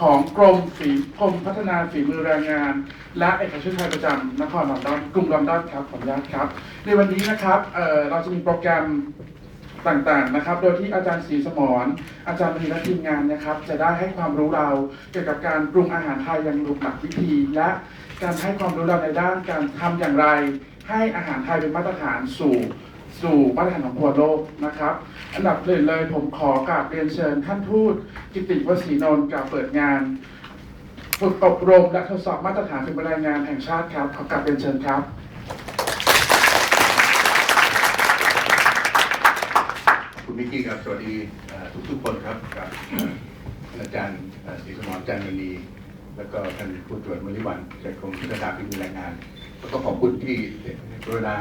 ของกรมฝีกรมพัฒนาฝีมือแรงงาน และเอกชนไทยประจำนครลอนดอนกรุงลอนดอนครับขออนุญาตครับ ในวันนี้นะครับเเราจะมีโปรแกรมต่างๆนะครับ โดยที่อาจารย์ศรีสมรอาจารย์มณีและทีมงานนะครับ จะได้ให้ความรู้เราเกี่ยวกับการปรุงอาหารไทยอย่างถูกหลักวิธี และการให้ความรู้เราในด้านการทำอย่างไร ให้อาหารไทยเป็นมาตรฐานสู่ สู่มาตรฐานของทั่วโลกนะครับ อันดับหนึ่งเลยผมขอกราบเรียนเชิญท่านทูตกิติวสีนนท์กล่าวเปิดงานฝึกอบรมและทดสอบมาตรฐานฝีมือแรงงานแห่งชาติครับ ขอกราบเรียนเชิญครับคุณมิกกี้ครับสวัสดีทุกทุกคนครับกับอาจารย์ศรีสมรจันทร์มณีแล้วก็ท่านผู้ตรวจมริวันจากกรมพัฒนาฝีมือแรงงาน แล้วก็ขอบคุณที่กรุณา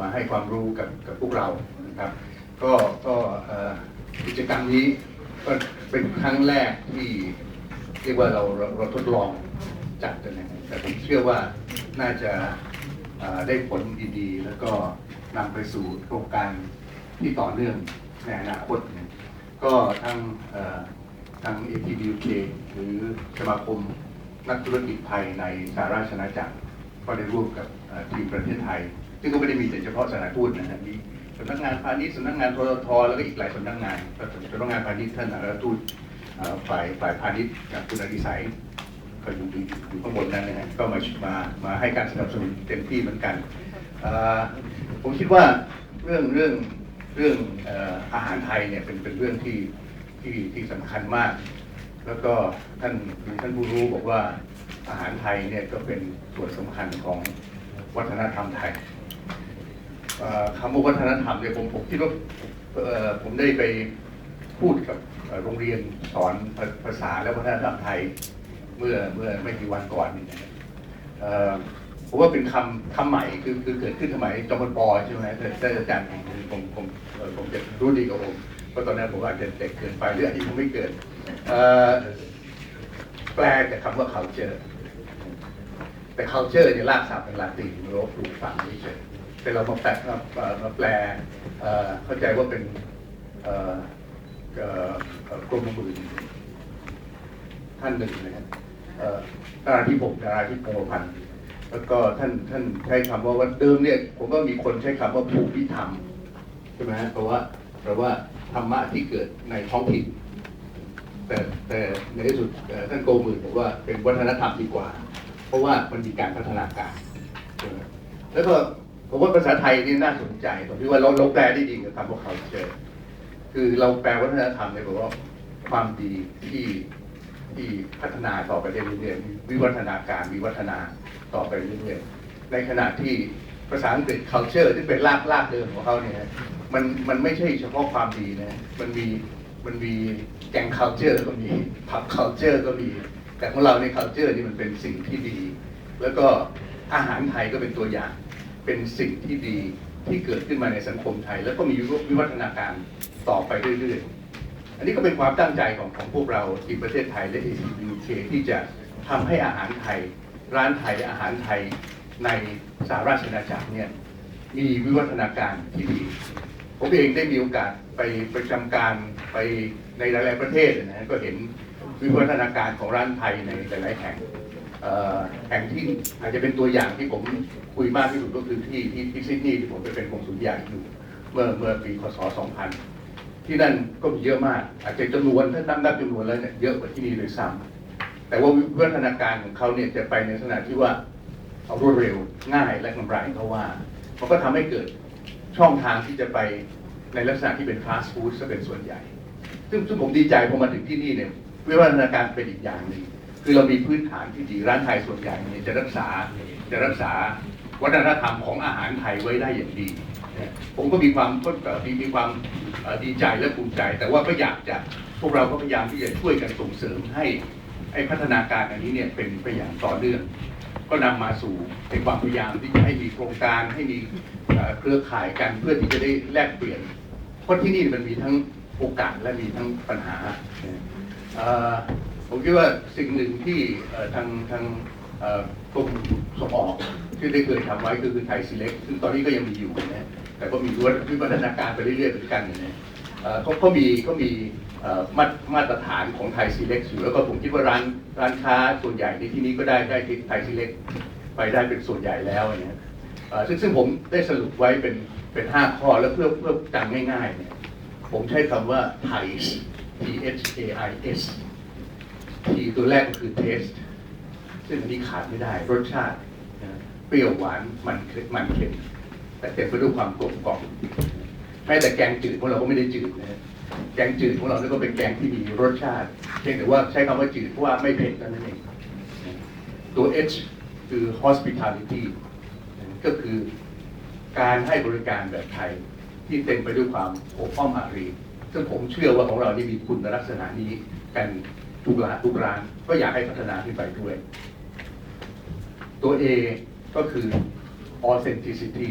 มาให้ความรู้กับกับพวกเรานะครับ ก็ก็กิจกรรมนี้ก็เป็นครั้งแรกที่เรียกว่าเราเราเราทดลองจัดกันนะครับแต่ผมเชื่อว่าน่าจะได้ผลดีๆ แล้วก็นำไปสู่โครงการที่ต่อเนื่องในอนาคตเนี่ยก็ทางเอ่อทาง APBUK หรือสมาคมนักธุรกิจไทยในสหราชอาณาจักร ก็ได้ร่วมกับทีมประเทศไทย ซึ่งก็ไม่ได้มีแต่เฉพาะสถานทูตนะฮะมีสำนักงานพาณิชย์สำนักงานทททแล้วก็อีกหลายสำนักงานสำนักงานพาณิชย์ท่านอัครทูตฝ่ายฝ่ายพาณิชย์กับคุณอดิศัยก็อยู่อยู่อยู่ข้างบนนั้นนะฮะก็มามามาให้การสนับสนุนเต็มที่เหมือนกันผมคิดว่าเรื่องเรื่องเรื่องอาหารไทยเนี่ยเป็นเป็นเรื่องที่ที่ที่สำคัญมาก แล้วก็ท่านท่านผู้รู้บอกว่าอาหารไทยเนี่ยก็เป็นส่วนสำคัญของวัฒนธรรมไทย คำว่าวัฒนธรรมเนี่ยผมผมคิดว่าผมได้ไปพูดกับโรงเรียนสอนภาษาและวัฒนธรรมไทยเมื่อเมื่อไม่กี่วันก่อนนี่นะครับผมว่าเป็นคำคำใหม่คือคือเกิดขึ้นสมัยจอมพลปอใช่ไหมแต่แต่อาจารย์ผมผมผมผมจะรู้ดีกว่าผมเพราะตอนนั้นผมอาจจะเด็กเกินไปหรืออาจจะผมไม่เกิดแปลจากคำว่า culture แต่ culture เนี่ยลากศัพท์เป็นลาตินหรือว่าปลูกฝังนี่เฉย แต่เรามาแปลมาแปลเข้าใจว่าเป็นเอ่อเอ่อเอ่อกรมหมื่นท่านหนึ่งนะครับเอ่อาที่ผมดาราที่พงศ์พันธ์แล้วก็ท่านท่านใช้คำว่าวันเดิมเนี่ย ผมว่ามีคนใช้คำว่าภูมิธรรมใช่ไหมฮะเพราะว่าเพราะว่าธรรมะที่เกิดในท้องถิ่น แต่แต่ในที่สุดท่านโกมือบอกว่าเป็นวัฒนธรรมดีกว่า เพราะว่ามันมีการพัฒนาการแล้วก็ ผมว่าภาษาไทยนี่น่าสนใจตรงที่ว่าเราเราแปลได้ดีกับคำว่าเขาเจอคือเราแปลวัฒนธรรมเนี่ยบอกว่าความดีที่ที่พัฒนาต่อไปเรื่อยๆวิวัฒนาการวิวัฒนาต่อไปเรื่อยๆในขณะที่ภาษาอังกฤษ culture ที่เป็นรากรากเดิมของเขาเนี่ยมันมันไม่ใช่เฉพาะความดีนะมันมีมันมีแกง culture ก็มีผับ culture ก็มี แต่ของเราใน culture นี่มันเป็นสิ่งที่ดี แล้วก็อาหารไทยก็เป็นตัวอย่าง เป็นสิ่งที่ดีที่เกิดขึ้นมาในสังคมไทย แล้วก็มีวิวัฒนาการต่อไปเรื่อยๆ อันนี้ก็เป็นความตั้งใจของของพวกเราทีมประเทศไทยและ ACBUK ที่จะทำให้อาหารไทย ร้านไทยอาหารไทยในสหราชอาณาจักรเนี่ยมีวิวัฒนาการที่ดี ผมเองได้มีโอกาสไปประจำการไปในหลาย ๆประเทศนะก็เห็นวิวัฒนาการของร้านไทยในหลาย ๆ แห่ง แห่งที่อาจจะเป็นตัวอย่างที่ผมคุยมากที่สุดก็คือที่ที่ที่ซิดนีย์ที่ผมไปเป็นกงสุลใหญ่อยู่เมื่อเมื่อปีคศ 2000 ที่นั่นก็มีเยอะมาก อาจจะจำนวนถ้านับนับจำนวนแล้วเนี่ยเยอะกว่าที่นี่เลยซ้ำแต่ว่าวิวัฒนาการของเขาเนี่ยจะไปในลักษณะที่ว่าเอารวดเร็วง่ายและกำไรเพราว่า มันก็ทำให้เกิดช่องทางที่จะไปในลักษณะที่เป็นฟาสต์ฟู้ดซะเป็นส่วนใหญ่ ซึ่งซึ่งผมดีใจพอมาถึงที่นี่เนี่ยวิวัฒนาการเป็นอีกอย่างหนึ่ง คือเรามีพื้นฐานที่ดีร้านไทยส่วนใหญ่เนี่ยจะรักษาจะรักษาวัฒนธรรมของอาหารไทยไว้ได้อย่างดี ผมก็มีความก็มีมีความดีใจและภูมิใจ แต่ว่าก็อยากจะพวกเราก็พยายามที่จะช่วยกันส่งเสริมให้ไอ้พัฒนาการอันนี้เนี่ยเป็นไปอย่างต่อเนื่องก็นำมาสู่ในความพยายามที่จะให้มีโครงการให้มีเครือข่ายกันเพื่อที่จะได้แลกเปลี่ยนเพราะที่นี่มันมีทั้งโอกาสและมีทั้งปัญหาเออ ผมคิดว่าสิ่งหนึ่งที่ทางทางเอ่อกรมส่งออกที่ได้เคยทำไว้ก็คือไทยซีเล็กซึ่งตอนนี้ก็ยังมีอยู่นะแต่ก็มีวิวัฒนาการไปเรื่อยๆเหมือนกันนะเอ่อเขาเขามีเขามีมามาตรฐานของไทยซีเล็กอยู่แล้วก็ผมคิดว่าร้านร้านค้าส่วนใหญ่ในที่นี้ก็ได้ได้ไทยซีเล็กไปได้เป็นส่วนใหญ่แล้วเนี่ยเอ่อซึ่งซึ่งผมได้สรุปไว้เป็นเป็นห้าข้อแล้วเพื่อเพื่อจำง่ายๆเนี่ยผมใช้คำว่าไทย T H A I S T ตัวแรกก็คือ taste ซึ่งอันนี้ขาดไม่ได้ รสชาติเปรี้ยวหวานมันเค็มมันเค็มแต่เต็มไปด้วยความกลมกล่อมแม้แต่แกงจืดของเราก็ไม่ได้จืดนะแกงจืดของเราเนี่ยก็เป็นแกงที่มีรสชาติเพียงแต่ว่าใช้คำว่าจืดเพราะว่าไม่เผ็ดเท่านั้นเองตัว H คือ hospitality ก็คือการให้บริการแบบไทยที่เต็มไปด้วยความอบอ้อมอารีซึ่งผมเชื่อว่าของเรานี่มีคุณลักษณะนี้กัน ทุกร้านทุกร้านก็อยากให้พัฒนาขึ้นไปด้วย ตัว A ก็คือ authenticity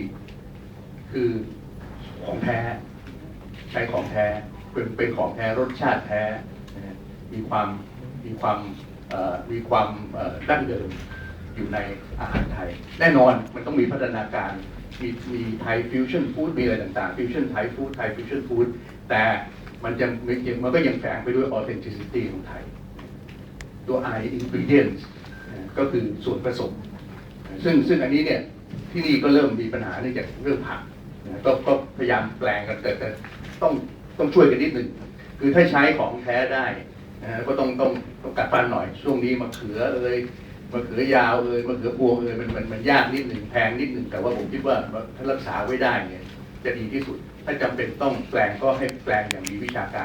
คือของแท้ ใช้ของแท้เป็นเป็นของแท้รสชาติแท้ มีความมีความมีความดั้งเดิมอยู่ในอาหารไทย แน่นอนมันต้องมีพัฒนาการมีมีไทยฟิวชั่นฟู้ดมีอะไรต่างๆฟิวชั่นไทยฟู้ดไทยฟิวชั่นฟู้ดแต่มันจะมันก็ยังแฝงไปด้วย authenticity ของไทย ตัว I ingredients ก็คือส่วนผสม ซึ่งซึ่งอันนี้เนี่ยที่นี่ก็เริ่มมีปัญหาเนื่องจากเรื่องผักก็ก็พยายามแปลงกันแต่แต่ต้องต้องช่วยกันนิดหนึ่งคือถ้าใช้ของแท้ได้ก็ต้องต้องต้องกัดฟันหน่อย ช่วงนี้มะเขือเอยมะเขือยาวเอยมะเขือพวงเอยมันมันมันยากนิดหนึ่งแพงนิดหนึ่งแต่ว่าผมคิดว่าถ้ารักษาไว้ได้เนี่ยจะดีที่สุด ถ้าจำเป็นต้องแปลงก็ให้แปลงอย่างมีวิชาการ